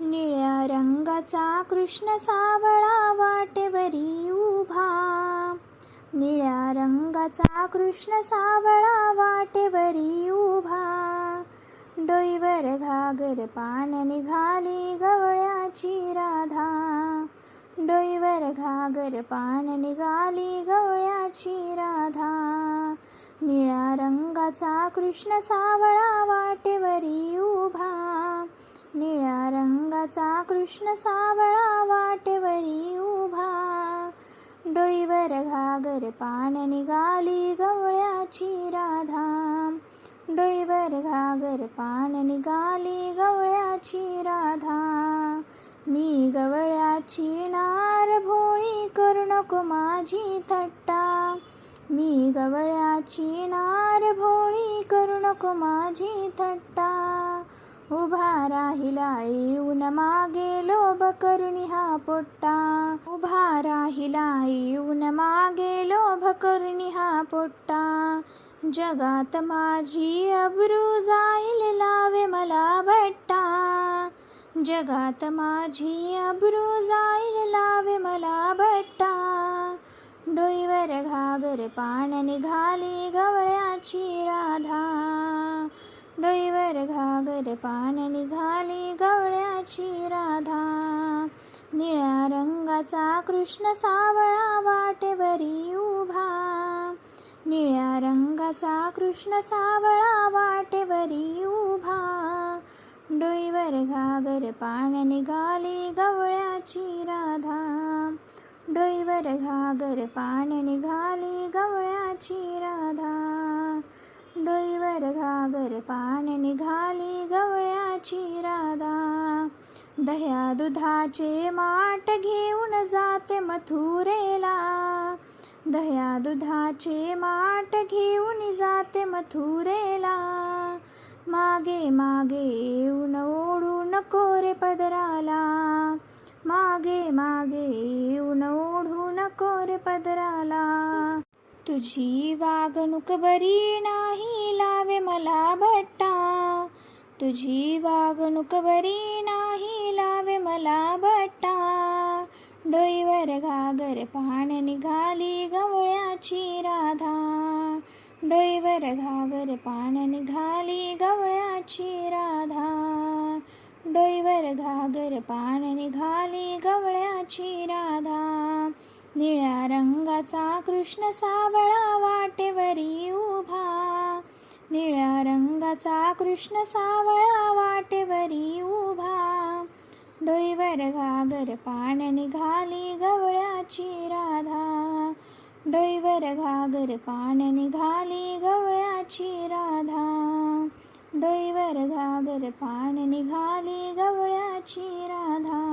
निळ्या रंगाचा कृष्ण सावळा वाटेवरी उभा. निळ्या रंगाचा कृष्ण सावळा वाटेवरी उभा. डोईवर घागर पान निघाली गवळ्याची राधा. डोईवर घागर पान निघाली गवळ्याची राधा. निळ्या रंगाचा कृष्ण सावळा वाटेवरी उभा. निळ्या रंग रंगाचा कृष्ण सावळा वाटेवरी उभा. डोईवर घागर पान निघाली गवळ्याची राधा. डोईवर घागर पान निघाली गवळ्याची राधा. मी गवळ्याची नार भोळी करू नको माझी थट्टा. मी गवळ्याची नार भोळी करू नको माझी थट्टा. उभा राहिला येऊन मागे लोभ करुणी हा पोट्टा. उभा राहिला येऊन मागे लोभ करुणी हा पोट्टा. जगात माझी अब्रू जाईल लावे मला भट्टा जगात माझी अब्रू जाईल लावे मला भट्टा डोईवर घागर पान निघाली गवळ्याची राधा. डोईवर घा वर पान निघाली गवळ्याची राधा. निळ्या रंगाचा कृष्ण सावळा वाटेवरी उभा. निळ्या रंगाचा कृष्ण सावळा वाटेवरी उभा. डोईवर घागर पान निघाली गवळ्याची राधा. डोईवर घागर पान निघाली गवळ्याची राधा. डोईवर घागर पान निघाली गवळ्याची राधा दह्या दुधाचे माट घेऊन जाते मथुरेला. दह्या दुधाचे माट घेऊन जाते मथुरेला. मागे मागे येऊन ओढू कोरे पदराला. मागे मागे येऊन ओढू कोरे पदराला. तुझी वागणूक बरी नाही लावे मला भट्टा तुझी वागणूक बरी नाही लावे मला भट्टा डोईवर घागर पान निघाली गवळ्याची राधा. डोईवर घागर पान निघाली गवळ्याची राधा. डोईवर घागर पान निघाली गवळ्याची राधा. निळ्या रंगाचा कृष्ण सावळा वाटेवरी उभा. निळ्या रंगाचा कृष्ण सावळा वाटेवरी उभा. डोईवर घागर पान निघाली गवळ्याची राधा. डोईवर घागर पान निघाली गवळ्याची राधा. डोईवर घागर पान निघाली गवळ्याची राधा.